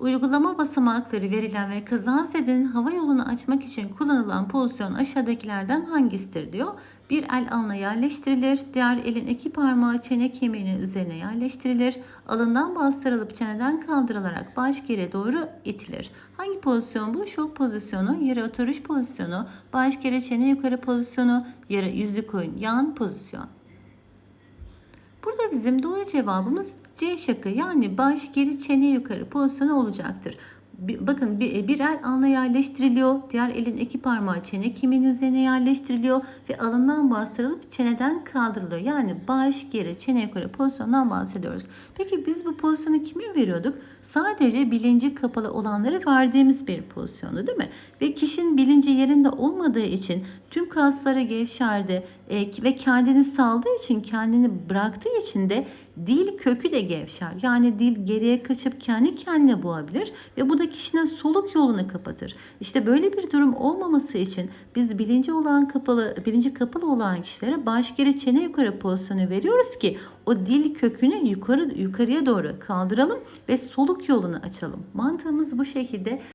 Uygulama basamakları verilen ve kazazedenin hava yolunu açmak için kullanılan pozisyon aşağıdakilerden hangisidir diyor. Bir el alına yerleştirilir, diğer elin iki parmağı çene kemiğinin üzerine yerleştirilir, alından bastırılıp çeneden kaldırılarak baş geri doğru itilir. Hangi pozisyon bu? Şok pozisyonu, yere oturuş pozisyonu, baş geri çene yukarı pozisyonu, yere yüzlük koyun yan pozisyon. Burada bizim doğru cevabımız C şıkkı yani baş geri çene yukarı pozisyonu olacaktır. Bakın bir, bir el alnına yerleştiriliyor. Diğer elin iki parmağı çene kemiğinin üzerine yerleştiriliyor ve alından bastırılıp çeneden kaldırılıyor. Yani baş geri çene yukarı pozisyondan bahsediyoruz. Peki biz bu pozisyonu kime veriyorduk? Sadece bilinci kapalı olanları verdiğimiz bir pozisyondu değil mi? Ve kişinin bilinci yerinde olmadığı için tüm kasları gevşerdi e, ve kendini saldığı için kendini bıraktığı için de dil kökü de gevşer. Yani dil geriye kaçıp kendi kendine boğabilir ve bu da kişinin soluk yolunu kapatır. İşte böyle bir durum olmaması için biz bilinci olan kapalı, bilinci kapalı olan kişilere baş geri çene yukarı pozisyonu veriyoruz ki o dil kökünü yukarı yukarıya doğru kaldıralım ve soluk yolunu açalım. Mantığımız bu şekilde.